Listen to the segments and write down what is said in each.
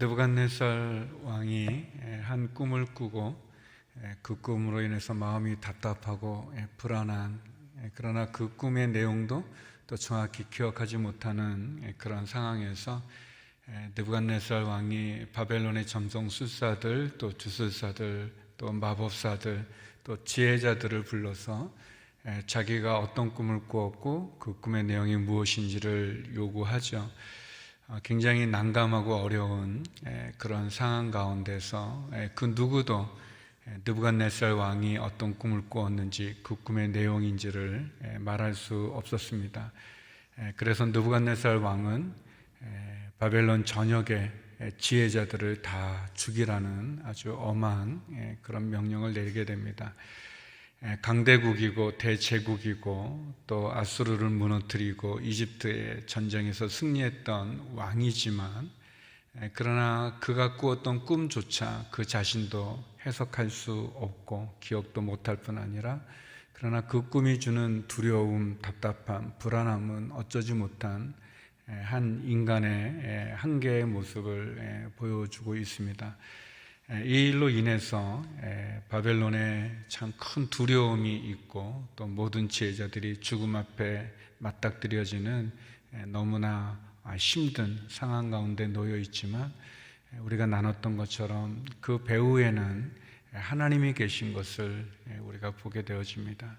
느부갓네살 왕이 한 꿈을 꾸고 그 꿈으로 인해서 마음이 답답하고 불안한 그러나 그 꿈의 내용도 또 정확히 기억하지 못하는 그런 상황에서 느부갓네살 왕이 바벨론의 점성 술사들 또 주술사들 또 마법사들 또 지혜자들을 불러서 자기가 어떤 꿈을 꾸었고 그 꿈의 내용이 무엇인지를 요구하죠. 어, 굉장히 난감하고 어려운 그런 상황 가운데서 그 누구도 느부갓네살 왕이 어떤 꿈을 꾸었는지 그 꿈의 내용인지를 말할 수 없었습니다. 그래서 느부갓네살 왕은 바벨론 전역의 지혜자들을 다 죽이라는 아주 엄한 그런 명령을 내리게 됩니다. 강대국이고 대제국이고 또 아수르를 무너뜨리고 이집트의 전쟁에서 승리했던 왕이지만 그러나 그가 꾸었던 꿈조차 그 자신도 해석할 수 없고 기억도 못할 뿐 아니라 그러나 그 꿈이 주는 두려움, 답답함, 불안함은 어쩌지 못한 한 인간의 한계의 모습을 보여주고 있습니다. 이 일로 인해서 바벨론에 참 큰 두려움이 있고 또 모든 지혜자들이 죽음 앞에 맞닥뜨려지는 너무나 힘든 상황 가운데 놓여 있지만 우리가 나눴던 것처럼 그 배후에는 하나님이 계신 것을 우리가 보게 되어집니다.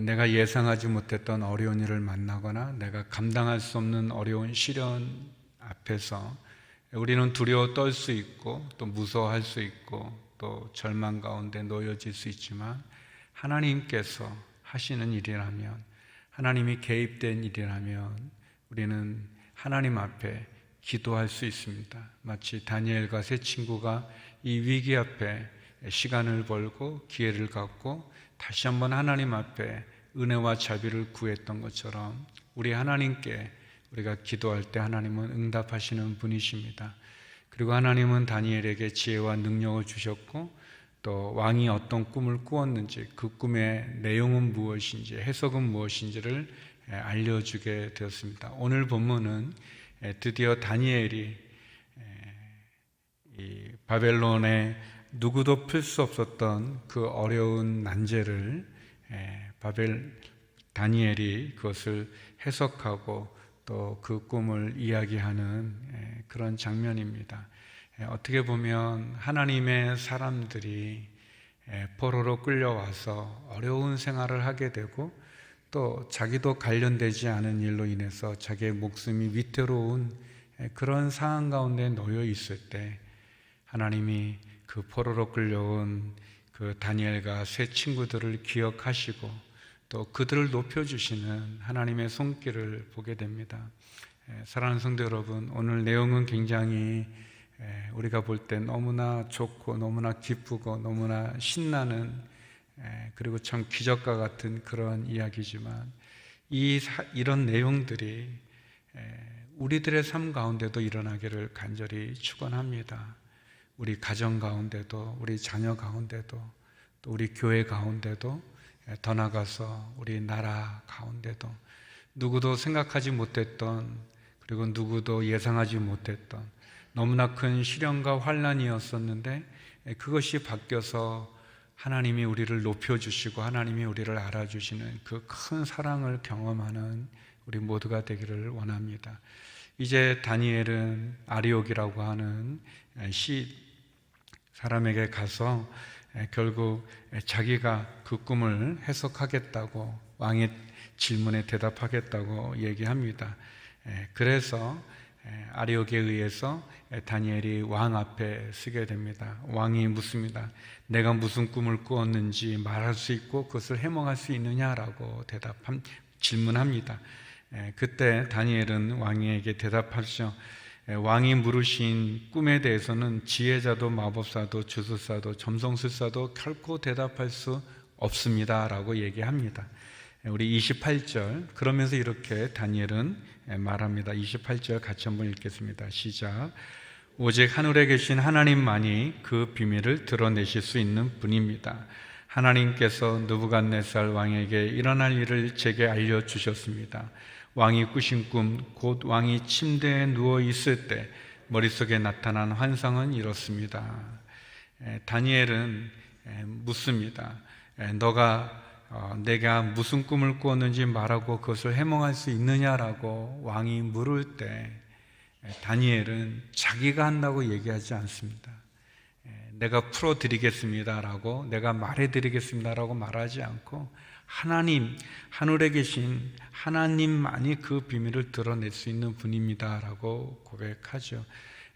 내가 예상하지 못했던 어려운 일을 만나거나 내가 감당할 수 없는 어려운 시련 앞에서 우리는 두려워 떨 수 있고 또 무서워할 수 있고 또 절망 가운데 놓여질 수 있지만 하나님께서 하시는 일이라면 하나님이 개입된 일이라면 우리는 하나님 앞에 기도할 수 있습니다. 마치 다니엘과 세 친구가 이 위기 앞에 시간을 벌고 기회를 갖고 다시 한번 하나님 앞에 은혜와 자비를 구했던 것처럼 우리 하나님께 우리가 기도할 때 하나님은 응답하시는 분이십니다. 그리고 하나님은 다니엘에게 지혜와 능력을 주셨고 또 왕이 어떤 꿈을 꾸었는지 그 꿈의 내용은 무엇인지 해석은 무엇인지를 알려주게 되었습니다. 오늘 본문은 드디어 다니엘이 바벨론에 누구도 풀 수 없었던 그 어려운 난제를 바벨 다니엘이 그것을 해석하고 또 그 꿈을 이야기하는 그런 장면입니다. 어떻게 보면 하나님의 사람들이 포로로 끌려와서 어려운 생활을 하게 되고 또 자기도 관련되지 않은 일로 인해서 자기의 목숨이 위태로운 그런 상황 가운데 놓여 있을 때 하나님이 그 포로로 끌려온 그 다니엘과 세 친구들을 기억하시고 또 그들을 높여주시는 하나님의 손길을 보게 됩니다. 사랑하는 성도 여러분, 오늘 내용은 굉장히 우리가 볼 때 너무나 좋고 너무나 기쁘고 너무나 신나는 그리고 참 기적과 같은 그런 이야기지만 이 이런 내용들이 우리들의 삶 가운데도 일어나기를 간절히 축원합니다. 우리 가정 가운데도 우리 자녀 가운데도 또 우리 교회 가운데도 더 나가서 우리 나라 가운데도 누구도 생각하지 못했던 그리고 누구도 예상하지 못했던 너무나 큰 시련과 환란이었었는데 그것이 바뀌어서 하나님이 우리를 높여주시고 하나님이 우리를 알아주시는 그 큰 사랑을 경험하는 우리 모두가 되기를 원합니다. 이제 다니엘은 아리옥이라고 하는 시 사람에게 가서 결국 자기가 그 꿈을 해석하겠다고 왕의 질문에 대답하겠다고 얘기합니다. 그래서 아리옥에 의해서 다니엘이 왕 앞에 서게 됩니다. 왕이 묻습니다. 내가 무슨 꿈을 꾸었는지 말할 수 있고 그것을 해몽할 수 있느냐라고 대답 질문합니다. 그때 다니엘은 왕에게 대답하죠. 왕이 물으신 꿈에 대해서는 지혜자도 마법사도 주술사도 점성술사도 결코 대답할 수 없습니다 라고 얘기합니다. 우리 28절 그러면서 이렇게 다니엘은 말합니다. 28절 같이 한번 읽겠습니다. 시작. 오직 하늘에 계신 하나님만이 그 비밀을 드러내실 수 있는 분입니다. 하나님께서 느부갓네살 왕에게 일어날 일을 제게 알려 주셨습니다. 왕이 꾸신 꿈, 곧 왕이 침대에 누워 있을 때 머릿속에 나타난 환상은 이렇습니다. 에, 다니엘은 에, 묻습니다. 에, 너가 어, 내가 무슨 꿈을 꾸었는지 말하고 그것을 해몽할 수 있느냐라고 왕이 물을 때 에, 다니엘은 자기가 한다고 얘기하지 않습니다. 에, 내가 풀어드리겠습니다라고 내가 말해드리겠습니다라고 말하지 않고 하나님 하늘에 계신 하나님만이 그 비밀을 드러낼 수 있는 분입니다라고 고백하죠.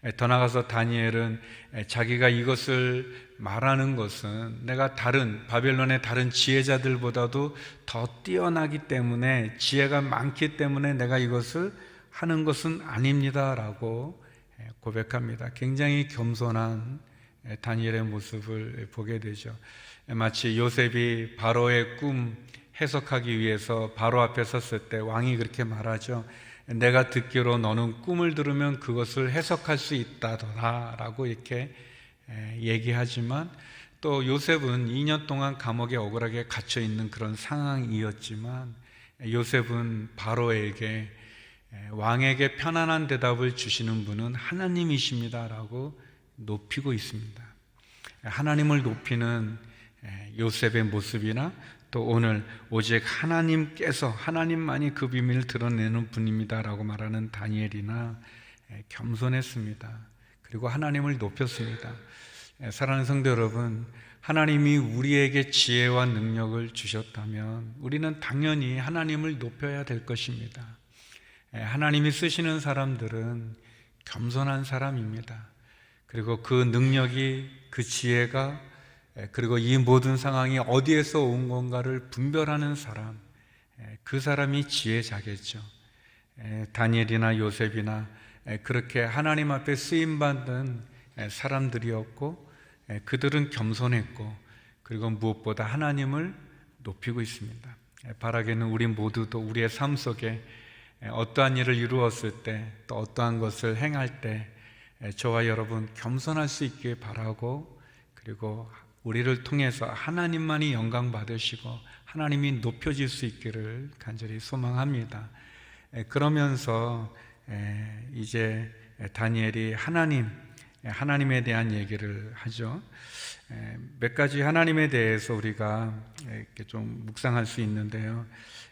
에, 더 나가서 다니엘은 에, 자기가 이것을 말하는 것은 내가 다른 바벨론의 다른 지혜자들보다도 더 뛰어나기 때문에 지혜가 많기 때문에 내가 이것을 하는 것은 아닙니다라고 에, 고백합니다. 굉장히 겸손한 에, 다니엘의 모습을 보게 되죠. 에, 마치 요셉이 바로의 꿈 해석하기 위해서 바로 앞에 섰을 때 왕이 그렇게 말하죠. 내가 듣기로 너는 꿈을 들으면 그것을 해석할 수 있다더라 라고 이렇게 에, 얘기하지만 또 요셉은 2년 동안 감옥에 억울하게 갇혀 있는 그런 상황이었지만 요셉은 바로에게 에, 왕에게 편안한 대답을 주시는 분은 하나님이십니다라고 높이고 있습니다. 하나님을 높이는 에, 요셉의 모습이나 또 오늘 오직 하나님께서 하나님만이 그 비밀을 드러내는 분입니다라고 말하는 다니엘이나 에, 겸손했습니다. 그리고 하나님을 높였습니다. 에, 사랑하는 성도 여러분, 하나님이 우리에게 지혜와 능력을 주셨다면 우리는 당연히 하나님을 높여야 될 것입니다. 에, 하나님이 쓰시는 사람들은 겸손한 사람입니다. 그리고 그 능력이 그 지혜가 에, 그리고 이 모든 상황이 어디에서 온 건가를 분별하는 사람, 에, 그 사람이 지혜자겠죠. 에, 다니엘이나 요셉이나 에, 그렇게 하나님 앞에 쓰임 받는 에, 사람들이었고 에, 그들은 겸손했고 그리고 무엇보다 하나님을 높이고 있습니다. 에, 바라기는 우리 모두도 우리의 삶 속에 에, 어떠한 일을 이루었을 때 또 어떠한 것을 행할 때 에, 저와 여러분 겸손할 수 있길 바라고 그리고 우리를 통해서 하나님만이 영광 받으시고 하나님이 높여질 수 있기를 간절히 소망합니다. 에, 그러면서 에, 이제 다니엘이 하나님, 에, 하나님에 대한 얘기를 하죠. 에, 몇 가지 하나님에 대해서 우리가 이렇게 좀 묵상할 수 있는데요.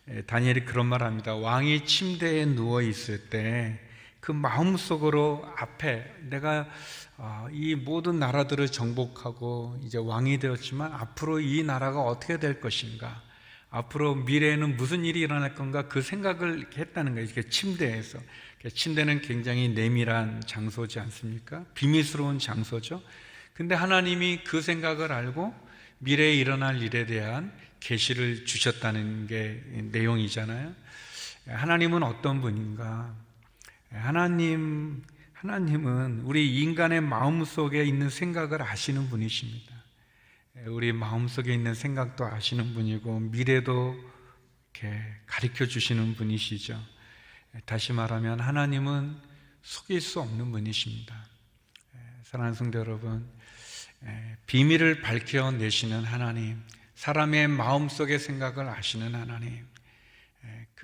에, 다니엘이 그런 말 합니다. 왕이 침대에 누워 있을 때 그 마음속으로 앞에 내가 아, 이 모든 나라들을 정복하고 이제 왕이 되었지만 앞으로 이 나라가 어떻게 될 것인가? 앞으로 미래에는 무슨 일이 일어날 건가? 그 생각을 했다는 거예요. 이렇게 침대에서. 침대는 굉장히 내밀한 장소지 않습니까? 비밀스러운 장소죠. 근데 하나님이 그 생각을 알고 미래에 일어날 일에 대한 계시를 주셨다는 게 내용이잖아요. 하나님은 어떤 분인가? 하나님, 하나님은 우리 인간의 마음 속에 있는 생각을 아시는 분이십니다. 우리 마음 속에 있는 생각도 아시는 분이고 미래도 이렇게 가르쳐 주시는 분이시죠. 다시 말하면 하나님은 속일 수 없는 분이십니다. 사랑하는 성도 여러분, 비밀을 밝혀내시는 하나님, 사람의 마음 속의 생각을 아시는 하나님,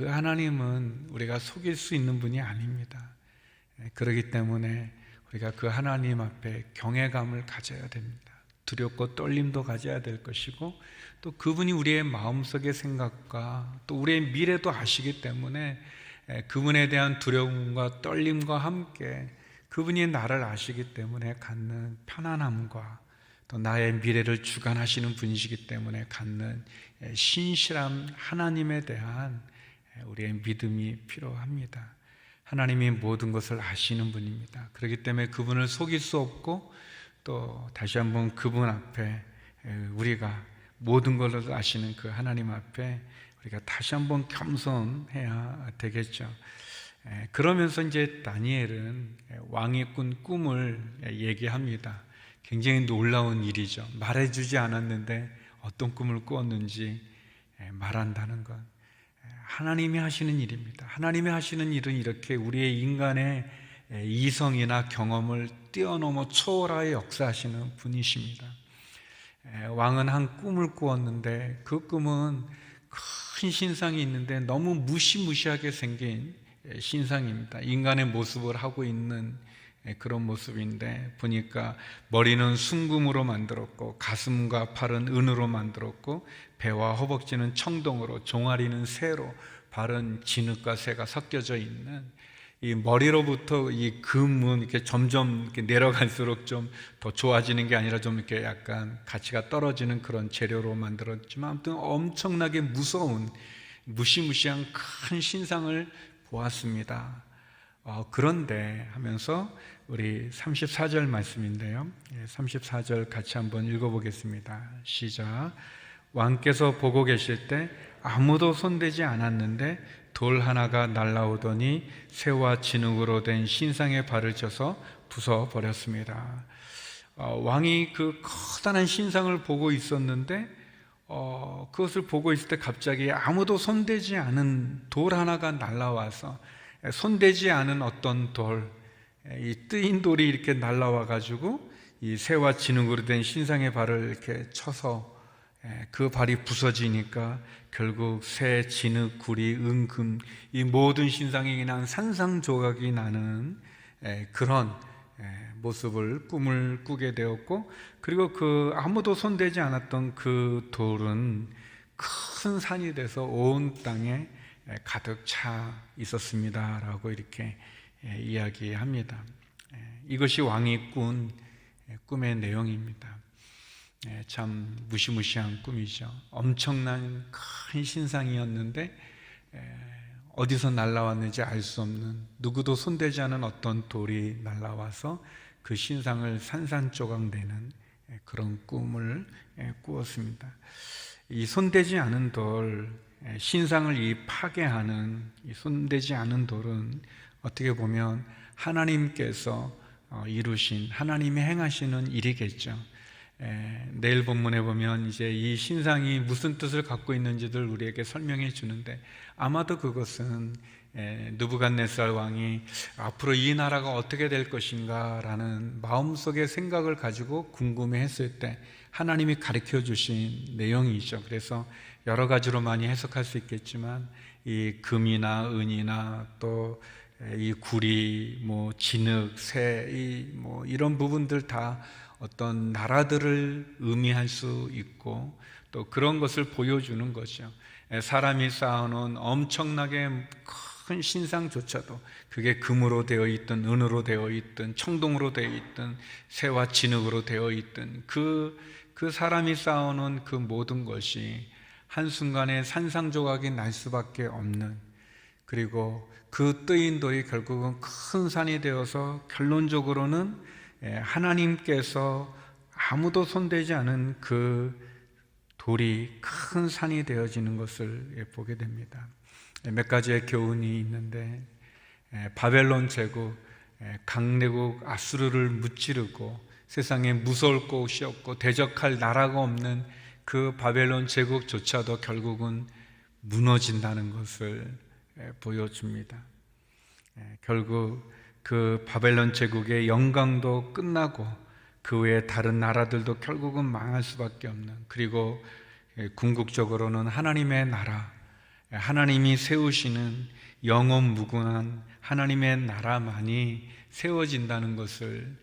그 하나님은 우리가 속일 수 있는 분이 아닙니다. 그렇기 때문에 우리가 그 하나님 앞에 경외감을 가져야 됩니다. 두렵고 떨림도 가져야 될 것이고 또 그분이 우리의 마음속의 생각과 또 우리의 미래도 아시기 때문에 그분에 대한 두려움과 떨림과 함께 그분이 나를 아시기 때문에 갖는 편안함과 또 나의 미래를 주관하시는 분이시기 때문에 갖는 신실한 하나님에 대한 우리의 믿음이 필요합니다. 하나님이 모든 것을 아시는 분입니다. 그렇기 때문에 그분을 속일 수 없고 또 다시 한번 그분 앞에 우리가 모든 것을 아시는 그 하나님 앞에 우리가 다시 한번 겸손해야 되겠죠. 그러면서 이제 다니엘은 왕이 꾼 꿈을 얘기합니다. 굉장히 놀라운 일이죠. 말해주지 않았는데 어떤 꿈을 꾸었는지 말한다는 것. 하나님이 하시는 일입니다. 하나님이 하시는 일은 이렇게 우리의 인간의 이성이나 경험을 뛰어넘어 초월하여 역사하시는 분이십니다. 왕은 한 꿈을 꾸었는데 그 꿈은 큰 신상이 있는데 너무 무시무시하게 생긴 신상입니다. 인간의 모습을 하고 있는 예, 그런 모습인데 보니까 머리는 순금으로 만들었고 가슴과 팔은 은으로 만들었고 배와 허벅지는 청동으로 종아리는 새로 발은 진흙과 새가 섞여져 있는 이 머리로부터 이 금은 이렇게 점점 이렇게 내려갈수록 좀 더 좋아지는 게 아니라 좀 이렇게 약간 가치가 떨어지는 그런 재료로 만들었지만 아무튼 엄청나게 무서운 무시무시한 큰 신상을 보았습니다. 어, 그런데 하면서 우리 34절 말씀인데요. 34절 같이 한번 읽어보겠습니다. 시작. 왕께서 보고 계실 때 아무도 손대지 않았는데 돌 하나가 날라오더니 새와 진흙으로 된 신상의 발을 쳐서 부숴 버렸습니다. 어, 왕이 그 커다란 신상을 보고 있었는데 어, 그것을 보고 있을 때 갑자기 아무도 손대지 않은 돌 하나가 날라와서 손대지 않은 어떤 돌, 이 뜨인 돌이 이렇게 날라와 가지고 이 새와 진흙으로 된 신상의 발을 이렇게 쳐서 그 발이 부서지니까 결국 새, 진흙, 구리, 은금 이 모든 신상이 그냥 산상조각이 나는 그런 모습을 꿈을 꾸게 되었고 그리고 그 아무도 손대지 않았던 그 돌은 큰 산이 돼서 온 땅에 가득 차 있었습니다라고 이렇게 이야기합니다. 이것이 왕이 꾼 꿈의 내용입니다. 참 무시무시한 꿈이죠. 엄청난 큰 신상이었는데 어디서 날라왔는지 알 수 없는 누구도 손대지 않은 어떤 돌이 날라와서 그 신상을 산산조각 내는 그런 꿈을 꾸었습니다. 이 손대지 않은 돌, 신상을 이 파괴하는 이 손대지 않은 돌은 어떻게 보면 하나님께서 어, 이루신 하나님이 행하시는 일이겠죠. 내일 본문에 보면 이제 이 신상이 무슨 뜻을 갖고 있는지를 우리에게 설명해 주는데 아마도 그것은 누부갓네살 왕이 앞으로 이 나라가 어떻게 될 것인가라는 마음속의 생각을 가지고 궁금해했을 때 하나님이 가르쳐 주신 내용이죠. 그래서 여러 가지로 많이 해석할 수 있겠지만 이 금이나 은이나 또 이 구리, 뭐 진흙, 새, 이뭐 이런 부분들 다 어떤 나라들을 의미할 수 있고 또 그런 것을 보여주는 거죠. 사람이 쌓아놓은 엄청나게 큰 신상조차도 그게 금으로 되어 있든 은으로 되어 있든 청동으로 되어 있든 새와 진흙으로 되어 있든 그, 그 사람이 쌓아놓은 그 모든 것이 한순간에 산상조각이 날 수밖에 없는 그리고 그 뜨인 돌이 결국은 큰 산이 되어서 결론적으로는 예, 하나님께서 아무도 손대지 않은 그 돌이 큰 산이 되어지는 것을 예, 보게 됩니다. 예, 몇 가지의 교훈이 있는데 바벨론 제국 강대국 아수르를 무찌르고 세상에 무서울 곳이 없고 대적할 나라가 없는 그 바벨론 제국조차도 결국은 무너진다는 것을 보여줍니다. 결국 그 바벨론 제국의 영광도 끝나고 그 외에 다른 나라들도 결국은 망할 수밖에 없는 그리고 궁극적으로는 하나님의 나라, 하나님이 세우시는 영원 무궁한 하나님의 나라만이 세워진다는 것을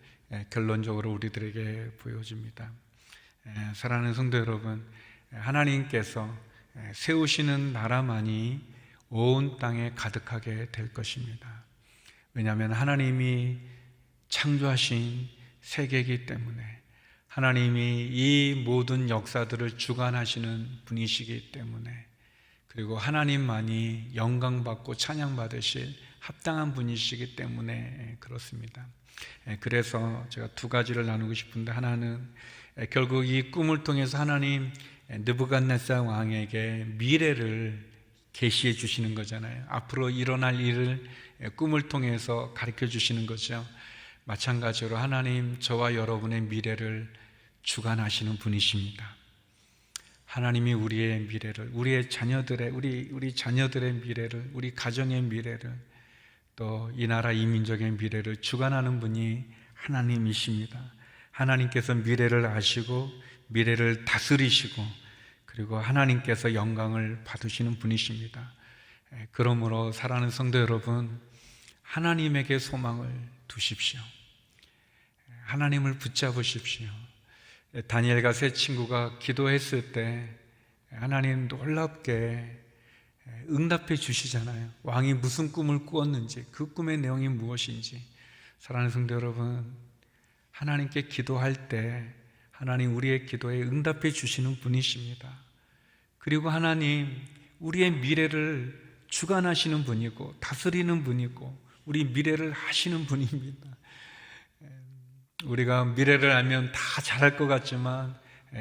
결론적으로 우리들에게 보여줍니다. 사랑하는 성도 여러분, 하나님께서 세우시는 나라만이 온 땅에 가득하게 될 것입니다. 왜냐하면 하나님이 창조하신 세계이기 때문에 하나님이 이 모든 역사들을 주관하시는 분이시기 때문에 그리고 하나님만이 영광받고 찬양받으실 합당한 분이시기 때문에 그렇습니다. 예, 그래서 제가 두 가지를 나누고 싶은데 하나는 예, 결국 이 꿈을 통해서 하나님 느부갓네살 왕에게 미래를 계시해 주시는 거잖아요. 앞으로 일어날 일을 꿈을 통해서 가르쳐 주시는 거죠. 마찬가지로 하나님 저와 여러분의 미래를 주관하시는 분이십니다. 하나님이 우리의 미래를, 우리의 자녀들의, 우리, 우리 자녀들의 미래를, 우리 가정의 미래를, 또 이 나라 이 민족의 미래를 주관하는 분이 하나님이십니다. 하나님께서 미래를 아시고, 미래를 다스리시고, 그리고 하나님께서 영광을 받으시는 분이십니다. 그러므로 사랑하는 성도 여러분, 하나님에게 소망을 두십시오. 하나님을 붙잡으십시오. 다니엘과 세 친구가 기도했을 때 하나님 놀랍게 응답해 주시잖아요. 왕이 무슨 꿈을 꾸었는지, 그 꿈의 내용이 무엇인지. 사랑하는 성도 여러분, 하나님께 기도할 때 하나님 우리의 기도에 응답해 주시는 분이십니다. 그리고 하나님 우리의 미래를 주관하시는 분이고 다스리는 분이고 우리 미래를 하시는 분입니다. 우리가 미래를 알면 다 잘할 것 같지만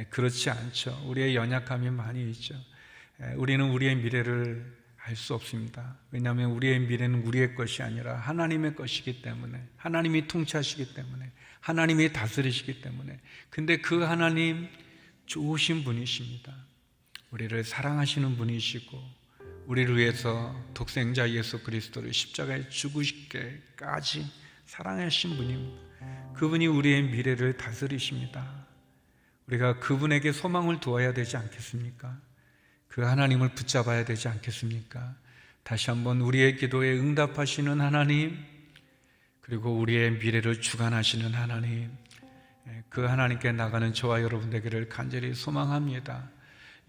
그렇지 않죠. 우리의 연약함이 많이 있죠. 우리는 우리의 미래를 알 수 없습니다. 왜냐하면 우리의 미래는 우리의 것이 아니라 하나님의 것이기 때문에 하나님이 통치하시기 때문에 하나님이 다스리시기 때문에 근데 그 하나님 좋으신 분이십니다. 우리를 사랑하시는 분이시고 우리를 위해서 독생자 예수 그리스도를 십자가에 죽으시게까지 사랑하신 분입니다. 그분이 우리의 미래를 다스리십니다. 우리가 그분에게 소망을 두어야 되지 않겠습니까? 그 하나님을 붙잡아야 되지 않겠습니까? 다시 한번 우리의 기도에 응답하시는 하나님, 그리고 우리의 미래를 주관하시는 하나님, 그 하나님께 나가는 저와 여러분 되기를 간절히 소망합니다.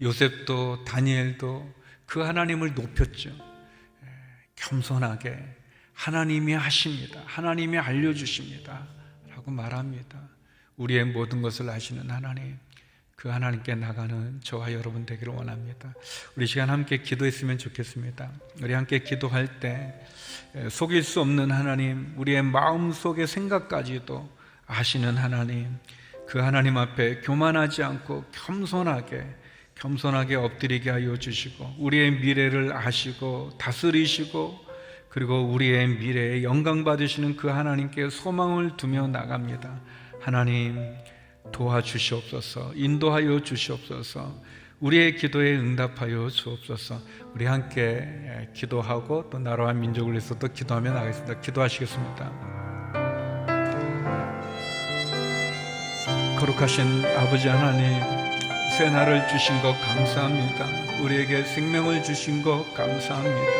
요셉도 다니엘도 그 하나님을 높였죠. 겸손하게 하나님이 하십니다. 하나님이 알려주십니다. 라고 말합니다. 우리의 모든 것을 아시는 하나님. 그 하나님께 나가는 저와 여러분 되기를 원합니다. 우리 시간 함께 기도했으면 좋겠습니다. 우리 함께 기도할 때 속일 수 없는 하나님, 우리의 마음 속의 생각까지도 아시는 하나님, 그 하나님 앞에 교만하지 않고 겸손하게 겸손하게 엎드리게 하여 주시고 우리의 미래를 아시고 다스리시고 그리고 우리의 미래에 영광 받으시는 그 하나님께 소망을 두며 나갑니다. 하나님 도와주시옵소서, 인도하여 주시옵소서, 우리의 기도에 응답하여 주옵소서. 우리 함께 기도하고 또 나라와 민족을 위해서 또 기도하며 나가겠습니다. 기도하시겠습니다. 거룩하신 아버지 하나님, 새 날을 주신 것 감사합니다. 우리에게 생명을 주신 것 감사합니다.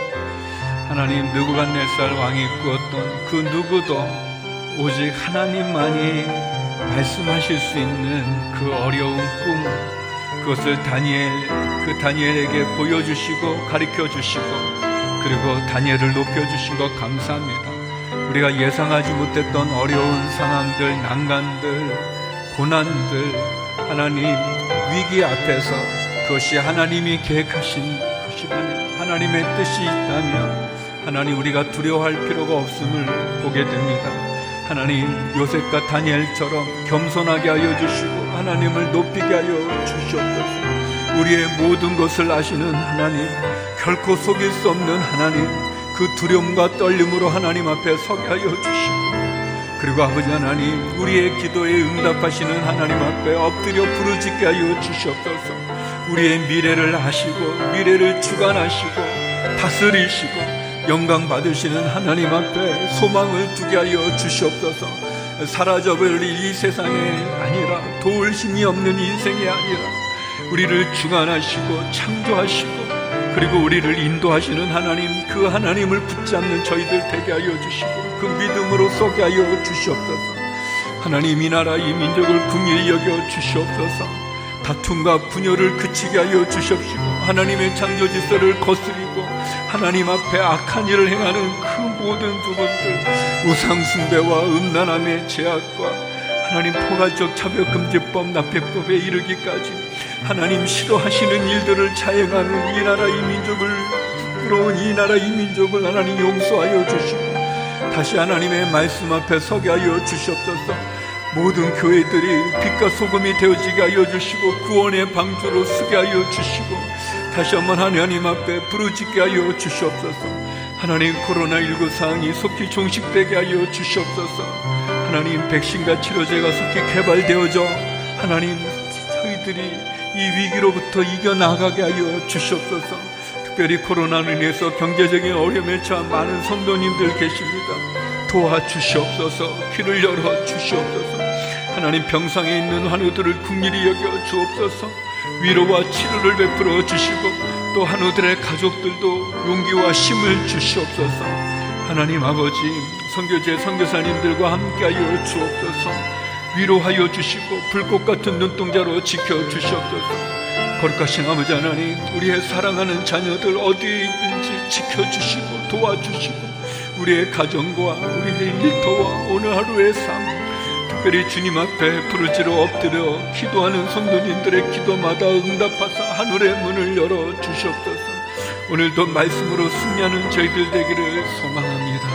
하나님, 느부갓네살 왕이 꾸었던 그 누구도 오직 하나님만이 말씀하실 수 있는 그 어려운 꿈, 그것을 다니엘, 그 다니엘에게 보여주시고 가르쳐 주시고, 그리고 다니엘을 높여 주신 것 감사합니다. 우리가 예상하지 못했던 어려운 상황들, 난간들, 고난들, 하나님 위기 앞에서 그것이 하나님이 계획하신 것이라면, 하나님의 뜻이 있다면, 하나님 우리가 두려워할 필요가 없음을 보게 됩니다. 하나님 요셉과 다니엘처럼 겸손하게 하여 주시고 하나님을 높이게 하여 주시옵소서. 우리의 모든 것을 아시는 하나님, 결코 속일 수 없는 하나님, 그 두려움과 떨림으로 하나님 앞에 서게 하여 주시고 그리고 아버지 하나님, 우리의 기도에 응답하시는 하나님 앞에 엎드려 부르짖게 하여 주시옵소서. 우리의 미래를 아시고 미래를 주관하시고 다스리시고 영광 받으시는 하나님 앞에 소망을 두게 하여 주시옵소서. 사라져버릴 이 세상에 아니라 도울 힘이 없는 인생이 아니라 우리를 주관하시고 창조하시고 그리고 우리를 인도하시는 하나님 그 하나님을 붙잡는 저희들 되게 하여 주시고 그 믿음으로 쏘게 하여 주시옵소서. 하나님 이 나라 이 민족을 궁일히 여겨 주시옵소서. 다툼과 분열을 그치게 하여 주시옵시고 하나님의 창조 질서를 거스리고 하나님 앞에 악한 일을 행하는 그 모든 부분들 우상 숭배와 음란함의 제약과 하나님 포괄적 차별금지법 납폐법에 이르기까지 하나님 싫어하시는 일들을 자행하는 이 나라 이 민족을 부끄러운 이 나라 이 민족을 하나님 용서하여 주시고 다시 하나님의 말씀 앞에 서게 하여 주시옵소서 모든 교회들이 빛과 소금이 되어지게 하여 주시고 구원의 방주로 쓰게 하여 주시고 다시 한번 하나님 앞에 부르짖게 하여 주시옵소서. 하나님 코로나19 상황이 속히 종식되게 하여 주시옵소서. 하나님 백신과 치료제가 속히 개발되어져 하나님 저희들이 이 위기로부터 이겨나가게 하여 주시옵소서. 특별히 코로나로 인해서 경제적인 어려움에 처한 많은 성도님들 계십니다. 도와주시옵소서. 귀를 열어 주시옵소서. 하나님 병상에 있는 환우들을 국리히 여겨 주옵소서. 위로와 치료를 베풀어 주시고 또 한우들의 가족들도 용기와 힘을 주시옵소서. 하나님 아버지 선교제 선교사님들과 함께하여 주옵소서. 위로하여 주시고 불꽃 같은 눈동자로 지켜 주시옵소서. 거룩하신 아버지 하나님, 우리의 사랑하는 자녀들 어디에 있든지 지켜주시고 도와주시고 우리의 가정과 우리의 일터와 오늘 하루의 삶 특별히 주님 앞에 부르지로 엎드려 기도하는 성도님들의 기도마다 응답하사 하늘의 문을 열어 주시옵소서. 오늘도 말씀으로 승리하는 저희들 되기를 소망합니다.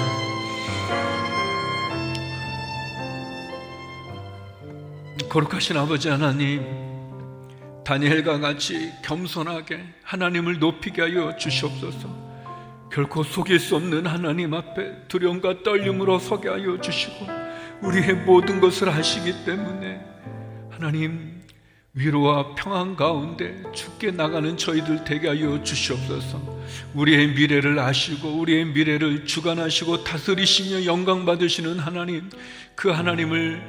거룩하신 아버지 하나님, 다니엘과 같이 겸손하게 하나님을 높이게 하여 주시옵소서. 결코 속일 수 없는 하나님 앞에 두려움과 떨림으로 서게 하여 주시고 우리의 모든 것을 아시기 때문에 하나님 위로와 평안 가운데 죽게 나가는 저희들 되게 하여 주시옵소서. 우리의 미래를 아시고 우리의 미래를 주관하시고 다스리시며 영광 받으시는 하나님 그 하나님을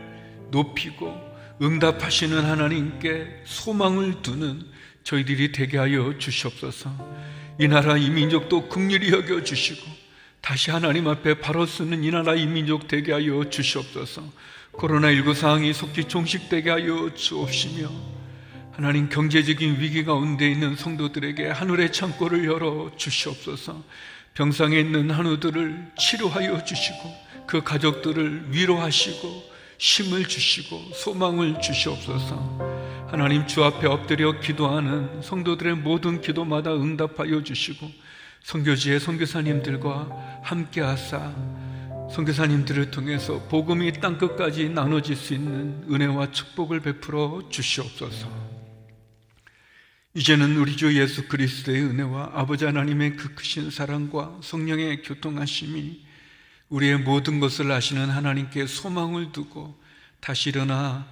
높이고 응답하시는 하나님께 소망을 두는 저희들이 되게 하여 주시옵소서. 이 나라 이 민족도 극률히 여겨 주시고 다시 하나님 앞에 바로 쓰는 이 나라 이 민족 되게 하여 주시옵소서. 코로나19 상황이 속히 종식되게 하여 주옵시며 하나님 경제적인 위기 가운데 있는 성도들에게 하늘의 창고를 열어 주시옵소서. 병상에 있는 한우들을 치료하여 주시고 그 가족들을 위로하시고 힘을 주시고 소망을 주시옵소서. 하나님 주 앞에 엎드려 기도하는 성도들의 모든 기도마다 응답하여 주시고 선교지의 선교사님들과 함께 하사 선교사님들을 통해서 복음이 땅 끝까지 나눠질 수 있는 은혜와 축복을 베풀어 주시옵소서. 이제는 우리 주 예수 그리스도의 은혜와 아버지 하나님의 그 크신 사랑과 성령의 교통하심이 우리의 모든 것을 아시는 하나님께 소망을 두고 다시 일어나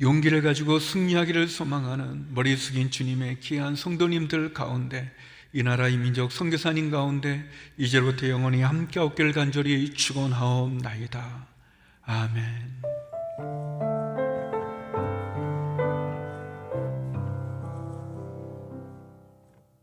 용기를 가지고 승리하기를 소망하는 머리 숙인 주님의 귀한 성도님들 가운데 이 나라 이 민족 선교사님 가운데 이제부터 영원히 함께 없기를 간절히 축원하옵나이다. 아멘.